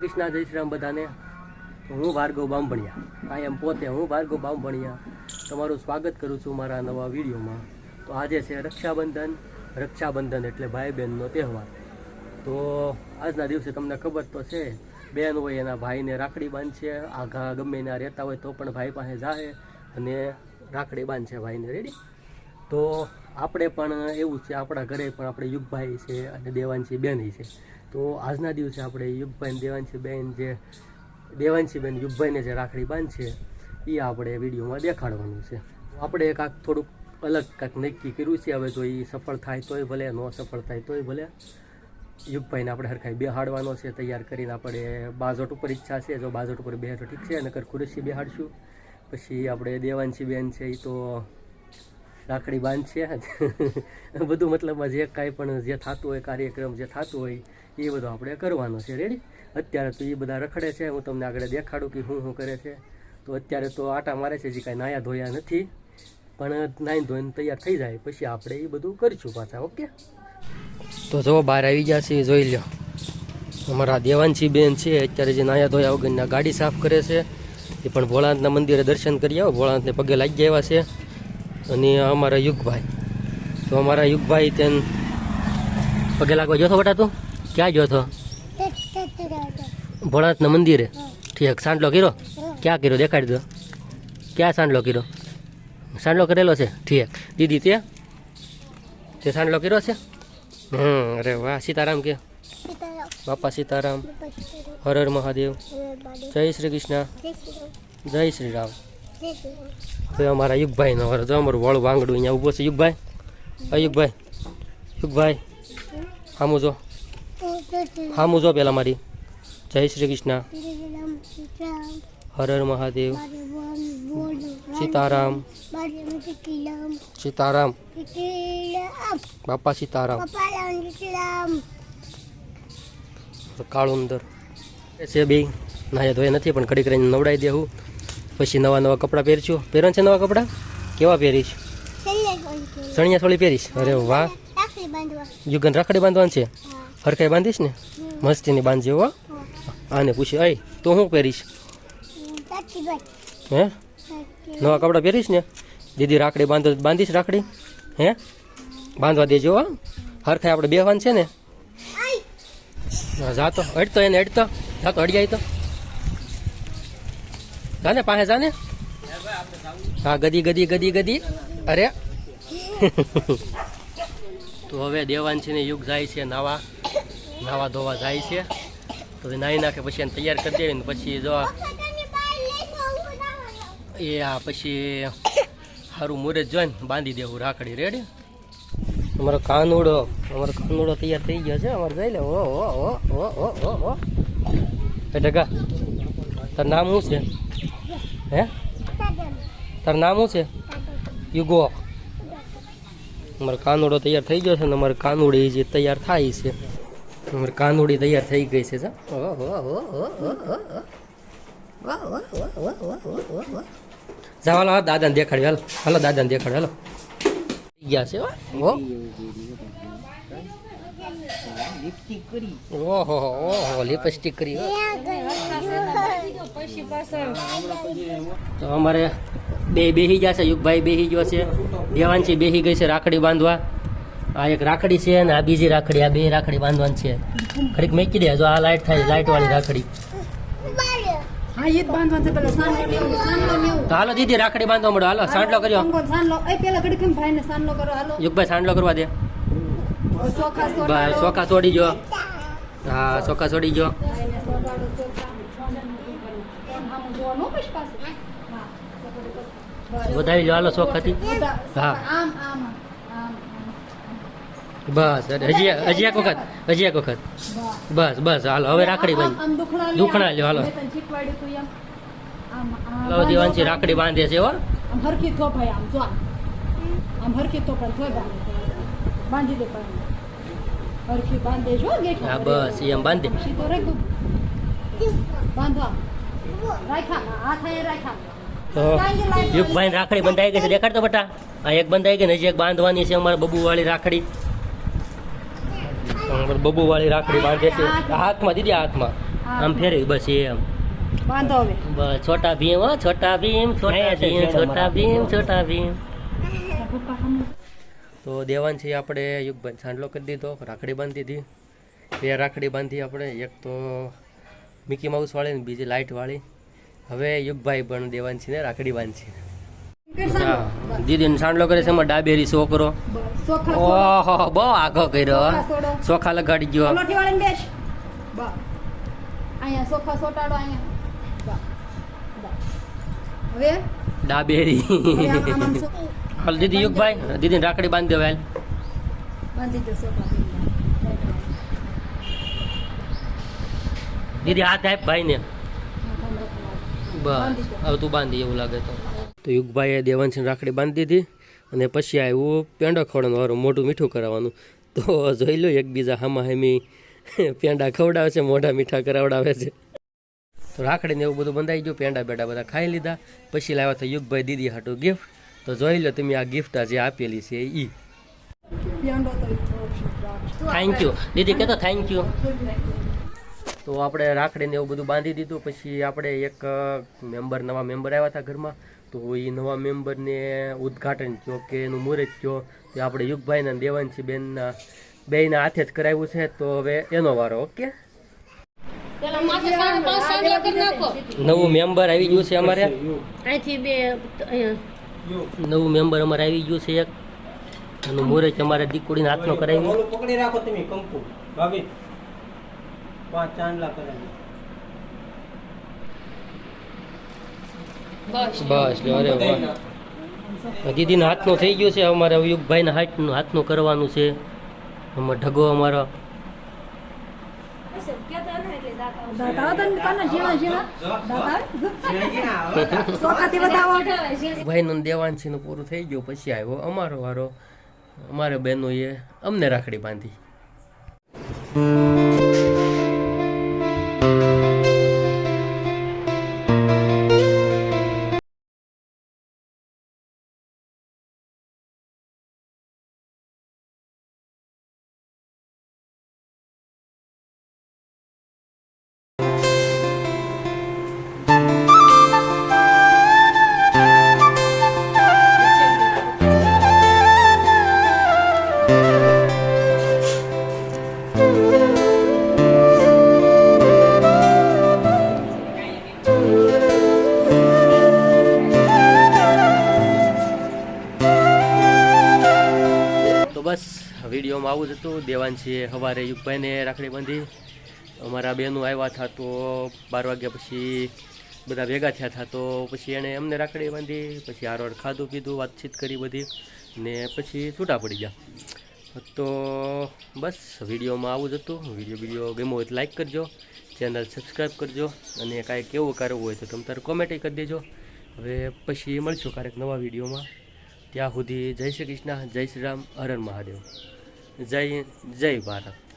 કૃષ્ણ જય શ્રી રામ બધાને. હું ભાર્ગવ બામભણિયા. આ એમ પોતે હું ભાર્ગવ બામભણિયા તમારું સ્વાગત કરું છું મારા નવા વિડીયોમાં. તો આજે છે રક્ષાબંધન રક્ષાબંધન એટલે ભાઈ બહેનનો તહેવાર. તો આજના દિવસે તમને ખબર તો છે બેન હોય એના ભાઈને રાખડી બાંધશે, આઘા ગમે એના રહેતા હોય તો પણ ભાઈ પાસે જાય અને રાખડી બાંધશે ભાઈને રેડી તો આપણે પણ એવું છે, આપણા ઘરે પણ આપણે યુગભાઈ છે અને દેવાંશી બહેન છે. તો આજના દિવસે આપણે યુગભાઈ અને દેવાંશી બેન જે દેવાંશી બેન યુગભાઈને જે રાખડી બાંધશે એ આપણે વિડીયોમાં દેખાડવાનું છે. આપણે કાંક થોડુંક અલગ કાંક નક્કી કર્યું છે, હવે જો એ સફળ થાય તોય ભલે, ન સફળ થાય તોય ભલે. યુગભાઈને આપણે હરખાઈ બેહાડવાનો છે, તૈયાર કરીને આપણે બાજોટ ઉપર ઈચ્છા છે, જો બાજોટ ઉપર બેહાડો ઠીક છે, નકર ખુરશી બેહાડશું. પછી આપણે દેવાંશી બેન છે એ તો રાખડી બાંધશે બધું મતલબમાં જે કાંઈ પણ જે થતું હોય, કાર્યક્રમ જે થતું હોય, એ બધું આપણે કરવાનો છે. રેડી અત્યારે તો એ બધા રખડે છે. હું તમને આગળ દેખાડું કે શું શું કરે છે. તો અત્યારે તો આટા મારે છે જે કાંઈ નાયા ધોયા નથી. પણ નાઈ ધોઈને તૈયાર થઈ જાય. પછી આપણે એ બધું કરીશું પાછા, ઓકે? તો જો બહાર આવી ગયા છે જોઈ લો અમારા દેવાંશી બેન છે, અત્યારે જે નાયા ધોયા વગરના ગાડી સાફ કરે છે. એ પણ ભોળાનાથના મંદિરે દર્શન કરી આવો. ભોળાનાથને પગે લાગી ગયા છે. અને અમારા યુગભાઈ. તો અમારા યુગભાઈ તેન પગે લાગવા જોતો બટા તું? ક્યાં જોતો ભોળાનાથના મંદિરે. ઠીક, સાંડલો કર્યો? ક્યાં કર્યો? દેખાડી દો. ક્યાં સાંડલો કર્યો? સાંડલો કરેલો છે? ઠીક. દીદી તે? તે સાંડલો કર્યો છે? હમ, અરે વાહ, સીતારામ કે. બાપા સીતારામ. હર હર મહાદેવ. જય શ્રી કૃષ્ણ. જય શ્રી રામ. તો અમારા યુગભાઈ નો જો અમારું વળું વાંગડું અહીંયા ઊભો છે. યુગભાઈ? અયુગભાઈ યુગભાઈ. હામુ જો. હામુ જો પેલા મારી. જય શ્રી કૃષ્ણ. હર હર મહાદેવ. સીતારામ. સીતારામ. બાપા સીતારામ. કાળુંદર છે બે નાયા ધોયા નથી, પણ ઘડી કરીને નવડાવી દેવું પછી નવા નવા કપડાં પહેરશું પહેરવાનું છે નવા કપડાં? કેવા પહેરીશ ચણિયા થોડી પહેરીશ? અરે વાહ. યુગન રાખડી બાંધવાનું છે? હરખાઈ બાંધીશ ને? મસ્તીની બાંધજે હો. આને પૂછી અય તો હું પહેરીશ? હે? નવા કપડાં પહેરીશ ને? દીદી રાખડી બાંધો બાંધીશ રાખડી? હે? બાંધવા દેજો હો. હરખાઈ આપણે બેહવાનું છે ને? જાતો અડતો એને અડતો. જાતો અડી તો. જાને પાસે જાને? હા, ગદી ગદી ગદી ગદી. અરે. તો હવે દેવાંશીને યુગ જાય છે, નાવા નાવા ધોવા જાય છે. તો નાહી નાખે, પછી એને તૈયાર કરી દેવી ને પછી જો એ આ પછી સારું મુહૂર્ત જોઈને બાંધી દેવું, રાખડી રેડી. અમારો કાનુડો અમારો કાનુડો તૈયાર થઈ ગયો છે, અમારે જઈ લે, ઓ ઓ ઓ ઓ ઓ ઓ. એ ટકા તાર નામ શું છે? હે તારું નામ શું છે યુગો અમારે કાનુડો તૈયાર થઈ ગયો છે ને અમારે કાનુડી જે તૈયાર થાય છે અમારે કાનુડી તૈયાર થઈ ગઈ છે જા. જાઓ હાલો હાલો દાદાને દેખાડ્યો હાલો હાલો દાદાને દેખાડ્યો હાલો થઈ ગયા છે હો. ઓ ઓહો ઓહો લિપસ્ટિક કરી. તો અમારે બે બેહી ગયા છે યુગભાઈ બેહી ગયો છે દેવાંશી બેહી ગઈ છે રાખડી બાંધવા. આ એક રાખડી છે અને આ બીજી રાખડી આ બે રાખડી બાંધવાની છે. ખરીક મેકી દે જો આ લાઈટ થાય લાઈટ વાળી રાખડી. હાલો દીદી રાખડી બાંધવા મળો. હાલો સાંડલો કર્યો. કરો યુગભાઈ સાંડલો કરવા દે. ચોખા છોડી જો. હા ચોખા છોડી જો. વધારી લો હાલો બધા હા. બસ હજી હજી એક વખત હજી એક વખત. બસ. બસ હાલો હવે રાખડી ભાઈ દુખણા લ્યો, હાલો. હાલો દેવાંશી રાખડી બાંધે છે હો. આમ હરખી થોભાઈ આમ જો આમ. હરકી હરખી પણ બાંધી. બાંધી દે પાણી. હરખી બાંધે જો ગેઠ હા બસ એમ બાંધે. સીધો રાખ દઉં. બાંધવા રાખ્યા હાથ અહીંયા રાખ્યા. તો યુગભાઈ રાખડી બંધાઈ ગઈ છે દેખાડતો બટા? આ એક બંધાઈ ગઈ ને હજી એક બાંધવાની છે અમારે બબુ વાળી રાખડી. અમારે બબુ વાળી રાખડી બાંધે છે. હાથમાં દીદી હાથમાં. આમ ફેરવી બસ એમ. બાંધો હવે. છોટા ભીમ હો છોટા ભીમ છોટા ભીમ છોટા ભીમ છોટા ભીમ. પપ્પા દેવાન તો દેવાંશી આપણે યુગભાઈ સાંડલો કરી દીધો રાખડી બાંધી દીધી. બે રાખડી બાંધી આપણે એક તો મિકી માઉસ વાળી ને બીજી લાઇટ વાળી. હવે યુગભાઈ પણ દેવાંશીને રાખડી બાંધી હા દીદીને સાંડલો કરે છે એમાં ડાબેરી છોકરો. ઓહો બહુ આઘો કર્યો ચોખા લગાડી ગયો. ડાબેરી. હાલ દીદી યુગભાઈ દીદી રાખડી બાંધી દેવાય દીદી હાથ આપ ભાઈને. બસ હવે તું બાંધી એવું લાગે તો. તો યુગભાઈએ દેવાંશને રાખડી બાંધી દીધી અને પછી આવ્યું પેંડો ખવડાવવાનું વારું મોઢું મીઠું કરાવવાનું. તો જોઈ લો એકબીજા હામા હામી પેંડા ખવડાવે છે મોઢા મીઠા કરાવડાવે છે. તો રાખડીને એવું બધું બંધાઈ ગયું પેંડા બેડા બધા ખાઈ લીધા. પછી લાવ્યા તો યુગભાઈ દીદી હાટું ગિફ્ટ તો જોઈ લો તમે આ ગિફ્ટ આ જે આપેલી છે ઈ. પેંડો થેન્ક યુ દીદી કહેતો થેન્ક યુ તો આપણે રાખડીને એવું બધું બાંધી દીધું. પછી આપણે એક મેમ્બર નવા મેમ્બર આવ્યા હતા ઘરમાં. તો એ નવા મેમ્બરને ઉદ્ઘાટન થયો કે એનું મુહૂર્ત થયો. તે આપણે યુગભાઈના અને દેવાંશી બેનના બેના હાથે જ કરાવ્યું છે. તો હવે એનો વારો ઓકે? નવું મેમ્બર આવી ગયું છે અમારે. અહીંથી બે અહીંયા. નવું મેમ્બર અમારે આવી ગયું છે એક. એનું મુહૂર્ત અમારે દીકુડીના હાથનો કરાવી. પકડી રાખો તમે કંકુ. ભાભી પાંચ ચાંદલા કરાવી બસ. અરે વાહ. દીદીના હાથનું થઈ ગયો છે અમારે યુગભાઈના હાથનું હાથનું કરવાનું છે. આમાં ઢગો અમારો. ભાઈનું દેવાંશીનું પૂરું થઈ ગયું પછી આવ્યો અમારો વારો. અમારે બહેનોએ અમને રાખડી બાંધી. આવું જ હતું. દેવાંશીએ સવારે યુગભાઈને રાખડી બાંધી. અમારા બહેનો આવ્યા હતા તો બાર વાગ્યા પછી બધા ભેગા થયા હતા તો પછી એણે અમને રાખડી બાંધી, પછી આરોડ ખાધું પીધું, વાતચીત કરી બધી ને પછી છૂટા પડી ગયા. તો બસ વિડીયોમાં આવું જ હતું. વીડિયો વીડિયો ગમ્યો હોય તો લાઇક કરજો, ચેનલ સબસ્ક્રાઈબ કરજો અને કાંઈ કેવું કરવું હોય તો તમે તારે કોમેન્ટ કરી દેજો. હવે પછી મળશું ક્યારેક નવા વિડીયોમાં. ત્યાં સુધી જય શ્રી કૃષ્ણ, જય શ્રી રામ હરણ હર મહાદેવ. જય જય ભારત.